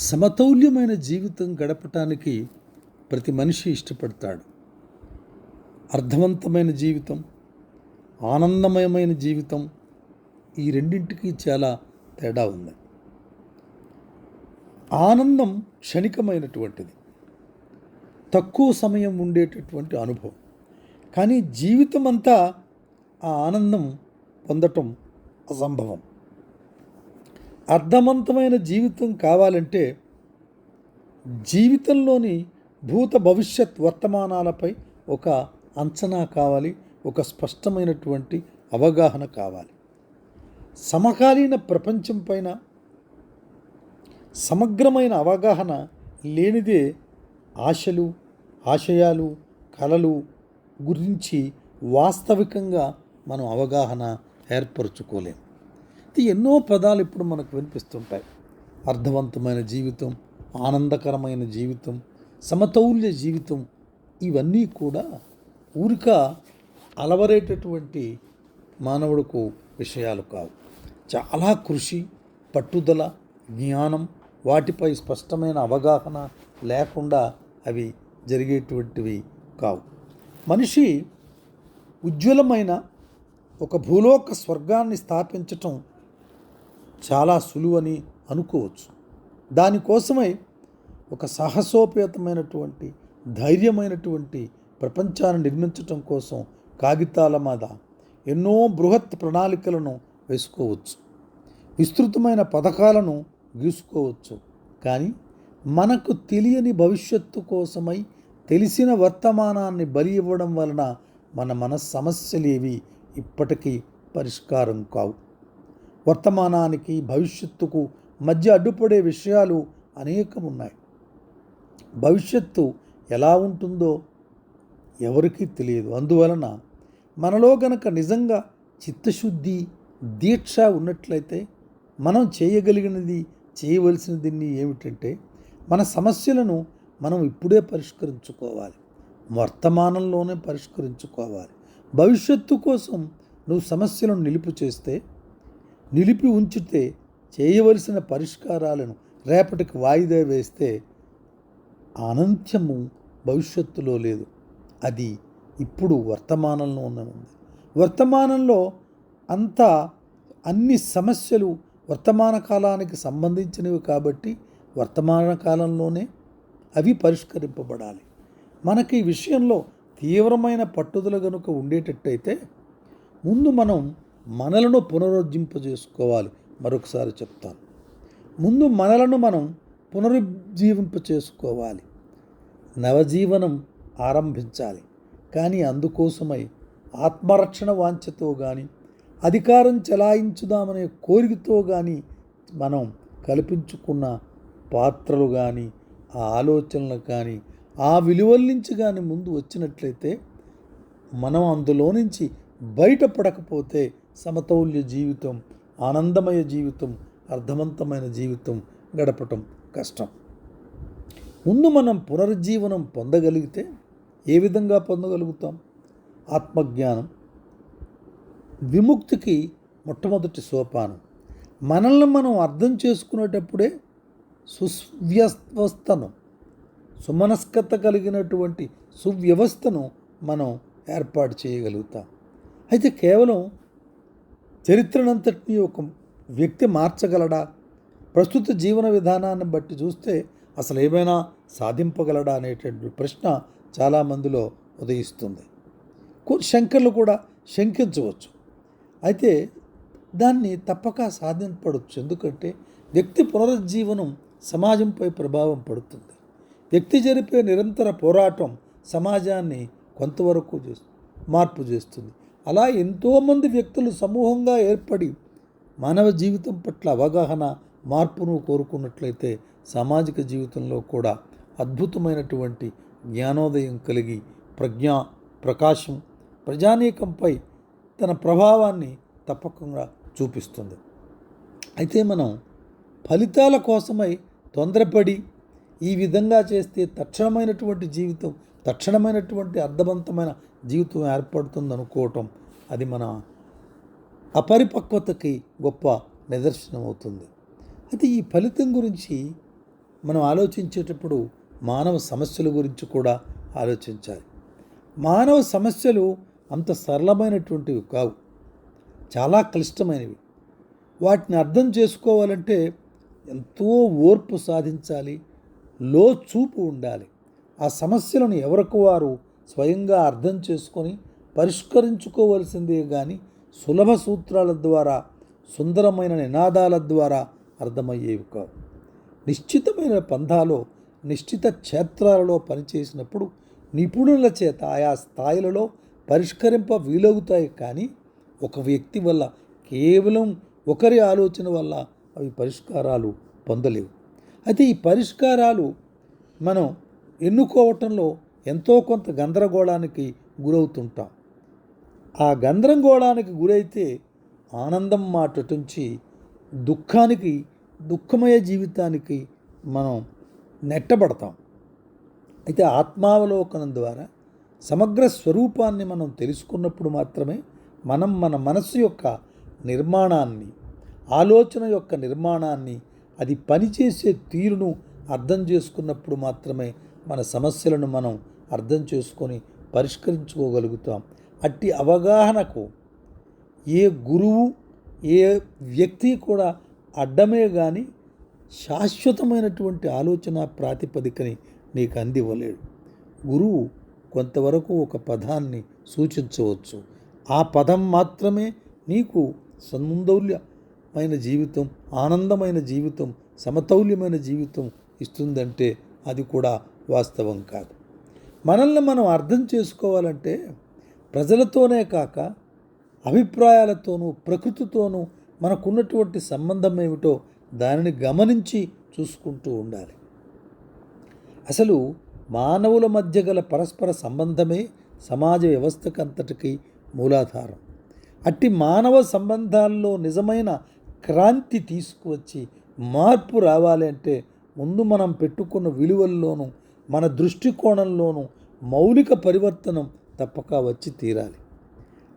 సమతౌల్యమైన జీవితం గడపటానికి ప్రతి మనిషి ఇష్టపడతాడు. అర్థవంతమైన జీవితం ఆనందమయమైన జీవితం ఈ రెండింటికి చాలా తేడా ఉంది. ఆనందం క్షణికమైనటువంటిది. తక్కువ సమయం ఉండేటటువంటి అనుభవం. కానీ జీవితం అంతా ఆ ఆనందం పొందటం అసంభవం. అర్థవంతమైన జీవితం కావాలంటే జీవితంలోని భూత భవిష్యత్ వర్తమానాలపై ఒక అంచనా కావాలి ఒక స్పష్టమైనటువంటి అవగాహన కావాలి. సమకాలీన ప్రపంచం పైన సమగ్రమైన అవగాహన లేనిదే ఆశలు ఆశయాలు కళలు గురించి వాస్తవికంగా మనం అవగాహన ఏర్పరచుకోలేము భక్తి ఎన్నో పదాలు ఇప్పుడు మనకు వినిపిస్తుంటాయి. అర్థవంతమైన జీవితం ఆనందకరమైన జీవితం సమతౌల్య జీవితం ఇవన్నీ కూడా ఊరిక అలవరేటటువంటి మానవుడికు విషయాలు కావు. చాలా కృషి పట్టుదల జ్ఞానం వాటిపై స్పష్టమైన అవగాహన లేకుండా అవి జరిగేటువంటివి కావు. మనిషి ఉజ్వలమైన ఒక భూలోక స్వర్గాన్ని స్థాపించటం చాలా సులువని అనుకోవచ్చు. దానికోసమై ఒక సాహసోపేతమైనటువంటి ధైర్యమైనటువంటి ప్రపంచాన్ని నిర్మించటం కోసం కాగితాల మీద ఎన్నో బృహత్ ప్రణాళికలను వేసుకోవచ్చు. విస్తృతమైన పథకాలను గీసుకోవచ్చు. కానీ మనకు తెలియని భవిష్యత్తు కోసమై తెలిసిన వర్తమానాన్ని బలి ఇవ్వడం వలన మన మన సమస్యలేవి ఇప్పటికీ పరిష్కారం కావు. వర్తమానానికి భవిష్యత్తుకు మధ్య అడ్డుపడే విషయాలు అనేకం ఉన్నాయి భవిష్యత్తు ఎలా ఉంటుందో ఎవరికీ తెలియదు. అందువలన మనలో గనక నిజంగా చిత్తశుద్ధి దీక్ష ఉన్నట్లయితే మనం చేయగలిగినది చేయవలసినది ఏమిటంటే మన సమస్యలను మనం ఇప్పుడే పరిష్కరించుకోవాలి. వర్తమానంలోనే పరిష్కరించుకోవాలి. భవిష్యత్తు కోసం నువ్వు సమస్యలను నిలుపు చేస్తే నిలిపి ఉంచితే చేయవలసిన పరిష్కారాలను రేపటికి వాయిదా వేస్తే అనంత్యము భవిష్యత్తులో లేదు. అది ఇప్పుడు వర్తమానంలో ఉన్నది. వర్తమానంలో అంతా అన్ని సమస్యలు వర్తమాన కాలానికి సంబంధించినవి కాబట్టి వర్తమాన కాలంలోనే అవి పరిష్కరింపబడాలి. మనకి ఈ విషయంలో తీవ్రమైన పట్టుదల కనుక ఉండేటట్టయితే ముందు మనం మనలను పునరుజ్జింపజేసుకోవాలి మరొకసారి చెప్తాను. ముందు మనలను మనం పునరుజ్జీవింప చేసుకోవాలి నవజీవనం ఆరంభించాలి. కానీ అందుకోసమై ఆత్మరక్షణ వాంఛతో కానీ అధికారం చెలాయించుదామనే కోరికతో కానీ మనం కల్పించుకున్న పాత్రలు కానీ ఆ ఆలోచనలు కానీ ఆ విలువల నుంచి కానీ ముందు వచ్చినట్లయితే మనం అందులో నుంచి బయటపడకపోతే సమతౌల్య జీవితం ఆనందమయ జీవితం అర్థవంతమైన జీవితం గడపటం కష్టం. ముందు మనం పునరుజ్జీవనం పొందగలిగితే ఏ విధంగా పొందగలుగుతాం? ఆత్మజ్ఞానం. విముక్తికి మొట్టమొదటి సోపానం. మనల్ని మనం అర్థం చేసుకునేటప్పుడే సువ్యవస్థను సుమనస్కత కలిగినటువంటి సువ్యవస్థను మనం ఏర్పాటు చేయగలుగుతాం. అయితే కేవలం చరిత్రనంతటినీ ఒక వ్యక్తి మార్చగలడా? ప్రస్తుత జీవన విధానాన్ని బట్టి చూస్తే అసలు ఏమైనా సాధింపగలడా అనేటువంటి ప్రశ్న చాలామందిలో ఉదయిస్తుంది. కొన్ని శంకర్లు కూడా శంకించవచ్చు. అయితే దాన్ని తప్పక సాధింపడవచ్చు ఎందుకంటే వ్యక్తి పునరుజ్జీవనం సమాజంపై ప్రభావం పడుతుంది. వ్యక్తి జరిపే నిరంతర పోరాటం సమాజాన్ని కొంతవరకు మార్పు చేస్తుంది. అలా ఎంతోమంది వ్యక్తులు సమూహంగా ఏర్పడి మానవ జీవితం పట్ల అవగాహన మార్పును కోరుకున్నట్లయితే సామాజిక జీవితంలో కూడా అద్భుతమైనటువంటి జ్ఞానోదయం కలిగి ప్రజ్ఞ ప్రకాశం ప్రజానీకంపై తన ప్రభావాన్ని తప్పకుండా చూపిస్తుంది. అయితే మనం ఫలితాల కోసమై తొందరపడి ఈ విధంగా చేస్తే తక్షణమైనటువంటి జీవితం తక్షణమైనటువంటి అర్థవంతమైన జీవితం ఏర్పడుతుంది అనుకోవటం అది మన అపరిపక్వతకి గొప్ప నిదర్శనం అవుతుంది అయితే ఈ ఫలితం గురించి మనం ఆలోచించేటప్పుడు మానవ సమస్యల గురించి కూడా ఆలోచించాలి. మానవ సమస్యలు అంత సరళమైనటువంటివి కావు. చాలా క్లిష్టమైనవి. వాటిని అర్థం చేసుకోవాలంటే ఎంతో ఓర్పు సాధించాలి. లో చూపు ఉండాలి. ఆ సమస్యలను ఎవరికి వారు స్వయంగా అర్థం చేసుకొని పరిష్కరించుకోవలసిందే కానీ సులభ సూత్రాల ద్వారా సుందరమైన నినాదాల ద్వారా అర్థమయ్యేవి కావు. నిశ్చితమైన పంధాలో నిశ్చిత క్షేత్రాలలో పనిచేసినప్పుడు నిపుణుల చేత ఆయా స్థాయిలలో పరిష్కరింప వీలవుతాయి కానీ ఒక వ్యక్తి వల్ల కేవలం ఒకరి ఆలోచన వల్ల అవి పరిష్కారాలు పొందలేవు. అయితే ఈ పరిష్కారాలు మనం ఎన్నుకోవటంలో ఎంతో కొంత గందరగోళానికి గురవుతుంటాం. ఆ గందరగోళానికి గురైతే ఆనందం మాటటుంచి దుఃఖానికి దుఃఖమయ జీవితానికి మనం నెట్టబడతాం. అయితే ఆత్మావలోకనం ద్వారా సమగ్ర స్వరూపాన్ని మనం తెలుసుకున్నప్పుడు మాత్రమే మనం మన మనస్సు యొక్క నిర్మాణాన్ని ఆలోచన యొక్క నిర్మాణాన్ని అది పనిచేసే తీరును అర్థం చేసుకున్నప్పుడు మాత్రమే మన సమస్యలను మనం అర్థం చేసుకొని పరిష్కరించుకోగలుగుతాం. అట్టి అవగాహనకు ఏ గురువు ఏ వ్యక్తి కూడా అడ్డమే కానీ శాశ్వతమైనటువంటి ఆలోచన ప్రాతిపదికని నీకు అందివ్వలేడు. గురువు కొంతవరకు ఒక పదాన్ని సూచించవచ్చు. ఆ పదం మాత్రమే నీకు సౌందర్యమైన జీవితం ఆనందమైన జీవితం సమతౌల్యమైన జీవితం ఇస్తుందంటే అది కూడా వాస్తవం కాదు. మనల్ని మనం అర్థం చేసుకోవాలంటే ప్రజలతోనే కాక అభిప్రాయాలతోనూ ప్రకృతితోనూ మనకున్నటువంటి సంబంధం ఏమిటో దానిని గమనించి చూసుకుంటూ ఉండాలి. అసలు మానవుల మధ్య గల పరస్పర సంబంధమే సమాజ వ్యవస్థకంతటికి మూలాధారం. అట్టి మానవ సంబంధాల్లో నిజమైన క్రాంతి తీసుకువచ్చి మార్పు రావాలి అంటే ముందు మనం పెట్టుకున్న విలువల్లోనూ మన దృష్టికోణంలోనూ మౌలిక పరివర్తనం తప్పక వచ్చి తీరాలి.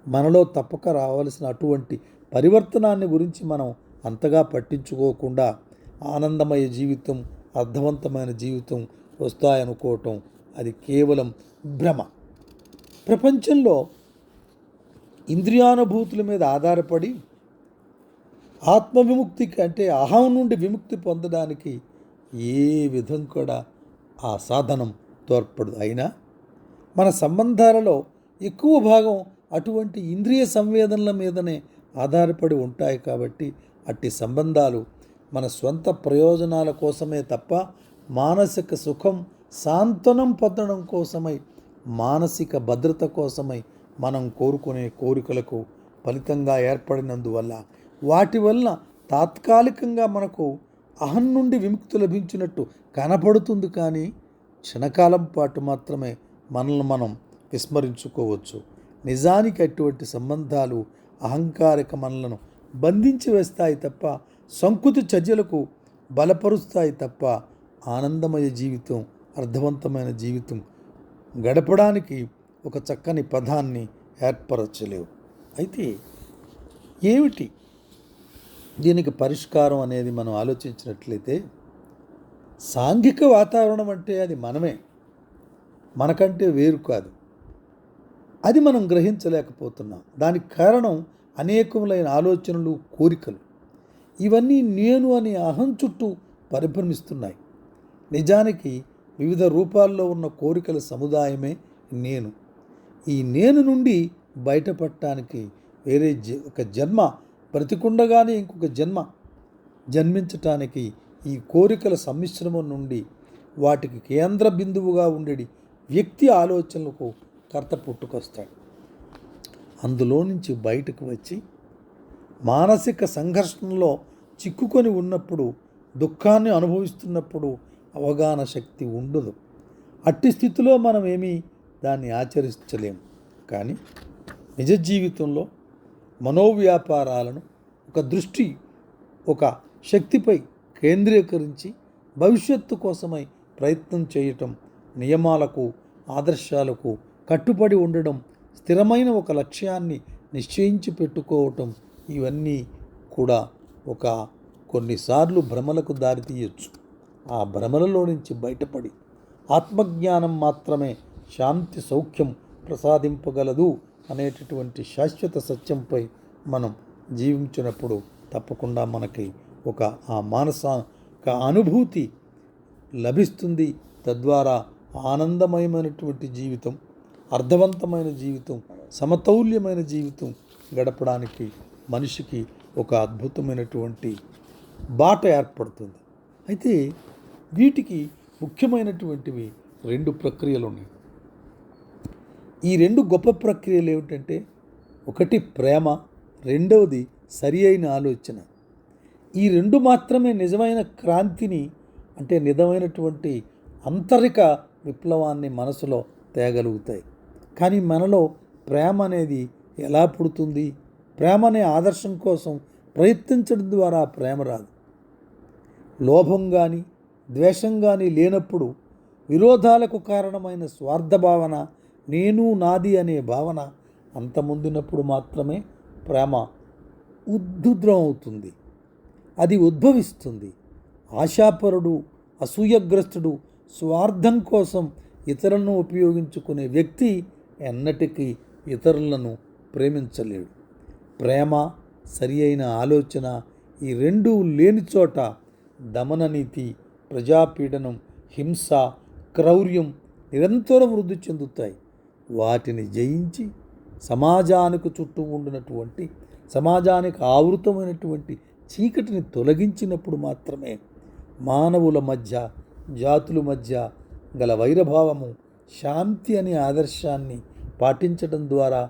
మనలో తప్పక రావాల్సిన అటువంటి పరివర్తనాన్ని గురించి మనం అంతగా పట్టించుకోకుండా ఆనందమయ జీవితం అర్థవంతమైన జీవితం వస్తాయనుకోవటం అది కేవలం భ్రమ. ప్రపంచంలో ఇంద్రియానుభూతుల మీద ఆధారపడి ఆత్మ విముక్తికి అంటే అహం నుండి విముక్తి పొందడానికి ఏ విధం కూడా ఆ సాధనం తోడ్పడదు. అయినా మన సంబంధాలలో ఎక్కువ భాగం అటువంటి ఇంద్రియ సంవేదనల మీదనే ఆధారపడి ఉంటాయి కాబట్టి అట్టి సంబంధాలు మన స్వంత ప్రయోజనాల కోసమే తప్ప మానసిక సుఖం సాంతనం పొందడం కోసమై మానసిక భద్రత కోసమై మనం కోరుకునే కోరికలకు ఫలితంగా ఏర్పడినందువల్ల వాటి వల్ల తాత్కాలికంగా మనకు అహం నుండి విముక్తి లభించినట్టు కనపడుతుంది కానీ క్షణకాలం పాటు మాత్రమే మనల్ని మనం విస్మరించుకోవచ్చు. నిజానికి అటువంటి సంబంధాలు అహంకారిక మనలను బంధించి వేస్తాయి తప్ప సంకుతి చర్యలకు బలపరుస్తాయి తప్ప ఆనందమయ జీవితం అర్థవంతమైన జీవితం గడపడానికి ఒక చక్కని పదాన్ని ఏర్పరచలేవు. అయితే ఏమిటి? దీనికి పరిష్కారం అనేది మనం ఆలోచించినట్లయితే సాంఘిక వాతావరణం అంటే అది మనమే. మనకంటే వేరు కాదు. అది మనం గ్రహించలేకపోతున్నాం. దానికి కారణం అనేకములైన ఆలోచనలు కోరికలు. ఇవన్నీ నేను అనే అహం చుట్టూ పరిభ్రమిస్తున్నాయి. నిజానికి వివిధ రూపాల్లో ఉన్న కోరికల సముదాయమే నేను. ఈ నేను నుండి బయటపడటానికి వేరే జ ఒక జన్మ బ్రతికుండగానే ఇంకొక జన్మ జన్మించటానికి ఈ కోరికల సమ్మిశ్రమం నుండి వాటికి కేంద్ర బిందువుగా ఉండేది వ్యక్తి ఆలోచనలకు కర్త పుట్టుకొస్తాడు. అందులో నుంచి బయటకు వచ్చి మానసిక సంఘర్షణలో చిక్కుకొని ఉన్నప్పుడు దుఃఖాన్ని అనుభవిస్తున్నప్పుడు అవగాహన శక్తి ఉండదు. అట్టి స్థితిలో మనం ఏమీ దాన్ని ఆచరించలేము కానీ నిజ జీవితంలో మనోవ్యాపారాలను ఒక దృష్టి ఒక శక్తిపై కేంద్రీకరించి భవిష్యత్తు కోసమై ప్రయత్నం చేయటం నియమాలకు ఆదర్శాలకు కట్టుబడి ఉండడం స్థిరమైన ఒక లక్ష్యాన్ని నిశ్చయించి పెట్టుకోవటం ఇవన్నీ కూడా ఒక కొన్నిసార్లు భ్రమలకు దారితీయచ్చు. ఆ భ్రమలలో నుంచి బయటపడి ఆత్మజ్ఞానం మాత్రమే శాంతి సౌఖ్యం ప్రసాదింపగలదు అనేటటువంటి శాశ్వత సత్యంపై మనం జీవించినప్పుడు తప్పకుండా మనకి ఒక ఆ మానసిక అనుభూతి లభిస్తుంది. తద్వారా ఆనందమయమైనటువంటి జీవితం అర్థవంతమైన జీవితం సమతౌల్యమైన జీవితం గడపడానికి మనిషికి ఒక అద్భుతమైనటువంటి బాట ఏర్పడుతుంది. అయితే వీటికి ముఖ్యమైనటువంటివి రెండు ప్రక్రియలు ఉన్నాయి. ఈ రెండు గొప్ప ప్రక్రియలు ఏమిటంటే ఒకటి ప్రేమ రెండవది సరి అయిన ఆలోచన. ఈ రెండు మాత్రమే నిజమైన క్రాంతిని అంటే నిజమైనటువంటి అంతరిక విప్లవాన్ని మనసులో తేగలుగుతాయి. కానీ మనలో ప్రేమ అనేది ఎలా పుడుతుంది? ప్రేమ అనే ఆదర్శం కోసం ప్రయత్నించడం ద్వారా ప్రేమ రాదు. లోభం కానీ ద్వేషం కానీ లేనప్పుడు విరోధాలకు కారణమైన స్వార్థ భావన నేను నాది అనే భావన అంతముందినప్పుడు మాత్రమే ప్రేమ ఉద్ధుద్రం అవుతుంది. అది ఉద్భవిస్తుంది. ఆశాపరుడు అసూయగ్రస్తుడు స్వార్థం కోసం ఇతరులను ఉపయోగించుకునే వ్యక్తి ఎన్నటికీ ఇతరులను ప్రేమించలేడు. ప్రేమ సరి అయిన ఆలోచన ఈ రెండూ లేని చోట దమననీతి ప్రజాపీడనం హింస క్రౌర్యం నిరంతరం వృద్ధి చెందుతాయి. వాటిని జయించి సమాజానికి చుట్టూ ఉండినటువంటి సమాజానికి ఆవృతమైనటువంటి చీకటిని తొలగించినప్పుడు మాత్రమే మానవుల మధ్య జాతుల మధ్య గల వైరభావము శాంతి అనే ఆదర్శాన్ని పాటించడం ద్వారా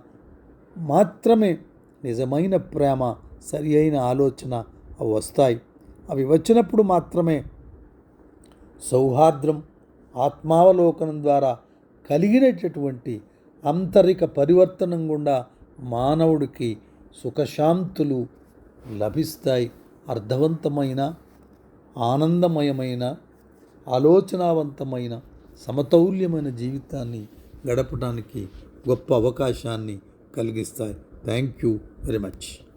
మాత్రమే నిజమైన ప్రేమ సరి అయిన ఆలోచన అవి వస్తాయి. అవి వచ్చినప్పుడు మాత్రమే సౌహార్ద్రం ఆత్మావలోకనం ద్వారా కలిగినటువంటి అంతరిక పరివర్తనం గుండా మానవుడికి సుఖశాంతులు లభిస్తాయి. అర్థవంతమైన ఆనందమయమైన ఆలోచనావంతమైన సమతౌల్యమైన జీవితాన్ని గడపడానికి గొప్ప అవకాశాన్ని కలిగిస్తాయి. Thank you very much.